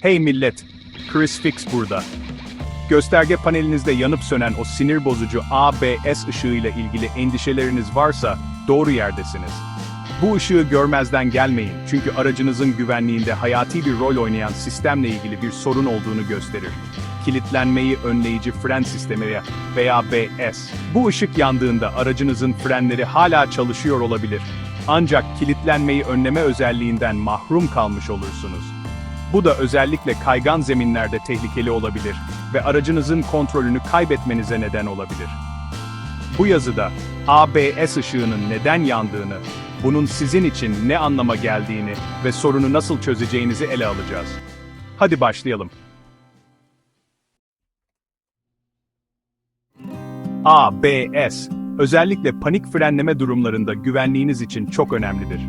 Hey millet, Chris Fix burada. Gösterge panelinizde yanıp sönen o sinir bozucu ABS ışığıyla ilgili endişeleriniz varsa doğru yerdesiniz. Bu ışığı görmezden gelmeyin çünkü aracınızın güvenliğinde hayati bir rol oynayan sistemle ilgili bir sorun olduğunu gösterir. Kilitlenmeyi önleyici fren sistemi veya- BS. Bu ışık yandığında aracınızın frenleri hala çalışıyor olabilir. Ancak kilitlenmeyi önleme özelliğinden mahrum kalmış olursunuz. Bu da özellikle kaygan zeminlerde tehlikeli olabilir ve aracınızın kontrolünü kaybetmenize neden olabilir. Bu yazıda ABS ışığının neden yandığını, bunun sizin için ne anlama geldiğini ve sorunu nasıl çözeceğinizi ele alacağız. Hadi başlayalım. ABS, özellikle panik frenleme durumlarında güvenliğiniz için çok önemlidir.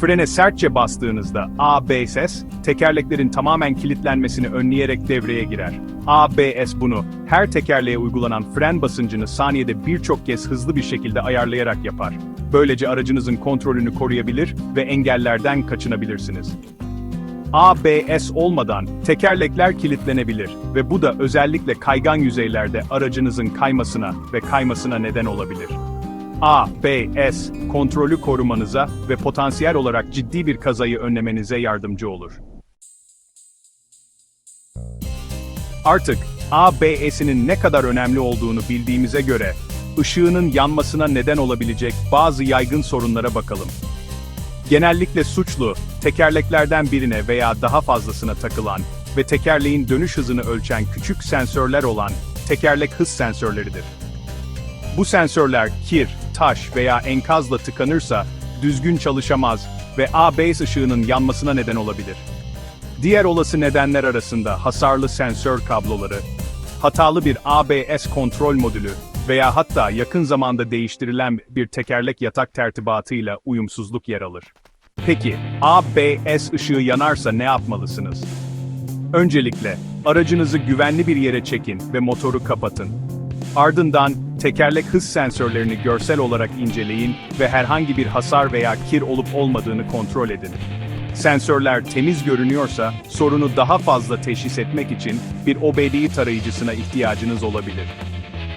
Frene sertçe bastığınızda ABS, tekerleklerin tamamen kilitlenmesini önleyerek devreye girer. ABS bunu, her tekerleğe uygulanan fren basıncını saniyede birçok kez hızlı bir şekilde ayarlayarak yapar. Böylece aracınızın kontrolünü koruyabilir ve engellerden kaçınabilirsiniz. ABS olmadan tekerlekler kilitlenebilir ve bu da özellikle kaygan yüzeylerde aracınızın kaymasına ve kaymasına neden olabilir. ABS, kontrolü korumanıza ve potansiyel olarak ciddi bir kazayı önlemenize yardımcı olur. Artık ABS'inin ne kadar önemli olduğunu bildiğimize göre, ışığının yanmasına neden olabilecek bazı yaygın sorunlara bakalım. Genellikle suçlu, tekerleklerden birine veya daha fazlasına takılan ve tekerleğin dönüş hızını ölçen küçük sensörler olan tekerlek hız sensörleridir. Bu sensörler kir, taş veya enkazla tıkanırsa düzgün çalışamaz ve ABS ışığının yanmasına neden olabilir. Diğer olası nedenler arasında hasarlı sensör kabloları, hatalı bir ABS kontrol modülü veya hatta yakın zamanda değiştirilen bir tekerlek yatak tertibatıyla uyumsuzluk yer alır. Peki, ABS ışığı yanarsa ne yapmalısınız? Öncelikle, aracınızı güvenli bir yere çekin ve motoru kapatın. Ardından, tekerlek hız sensörlerini görsel olarak inceleyin ve herhangi bir hasar veya kir olup olmadığını kontrol edin. Sensörler temiz görünüyorsa, sorunu daha fazla teşhis etmek için bir OBD tarayıcısına ihtiyacınız olabilir.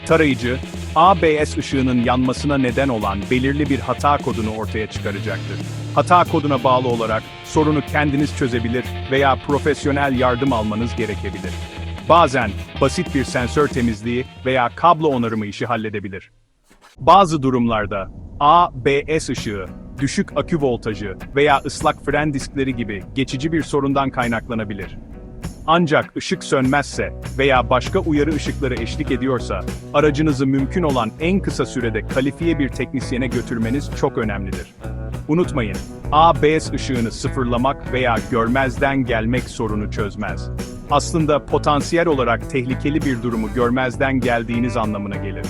Tarayıcı, ABS ışığının yanmasına neden olan belirli bir hata kodunu ortaya çıkaracaktır. Hata koduna bağlı olarak sorunu kendiniz çözebilir veya profesyonel yardım almanız gerekebilir. Bazen basit bir sensör temizliği veya kablo onarımı işi halledebilir. Bazı durumlarda ABS ışığı, düşük akü voltajı veya ıslak fren diskleri gibi geçici bir sorundan kaynaklanabilir. Ancak ışık sönmezse veya başka uyarı ışıkları eşlik ediyorsa, aracınızı mümkün olan en kısa sürede kalifiye bir teknisyene götürmeniz çok önemlidir. Unutmayın, ABS ışığını sıfırlamak veya görmezden gelmek sorunu çözmez. Aslında potansiyel olarak tehlikeli bir durumu görmezden geldiğiniz anlamına gelir.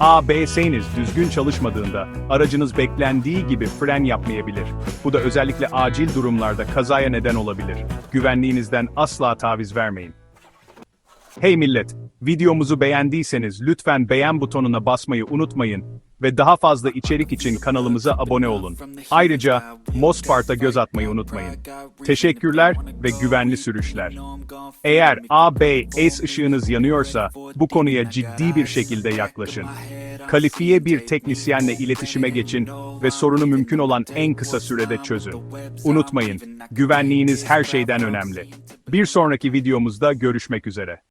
ABS'niz düzgün çalışmadığında aracınız beklendiği gibi fren yapmayabilir. Bu da özellikle acil durumlarda kazaya neden olabilir. Güvenliğinizden asla taviz vermeyin. Hey millet, videomuzu beğendiyseniz lütfen beğen butonuna basmayı unutmayın ve daha fazla içerik için kanalımıza abone olun. Ayrıca Mospart'a göz atmayı unutmayın. Teşekkürler ve güvenli sürüşler. Eğer ABS ışığınız yanıyorsa bu konuya ciddi bir şekilde yaklaşın. Kalifiye bir teknisyenle iletişime geçin ve sorunu mümkün olan en kısa sürede çözün. Unutmayın, güvenliğiniz her şeyden önemli. Bir sonraki videomuzda görüşmek üzere.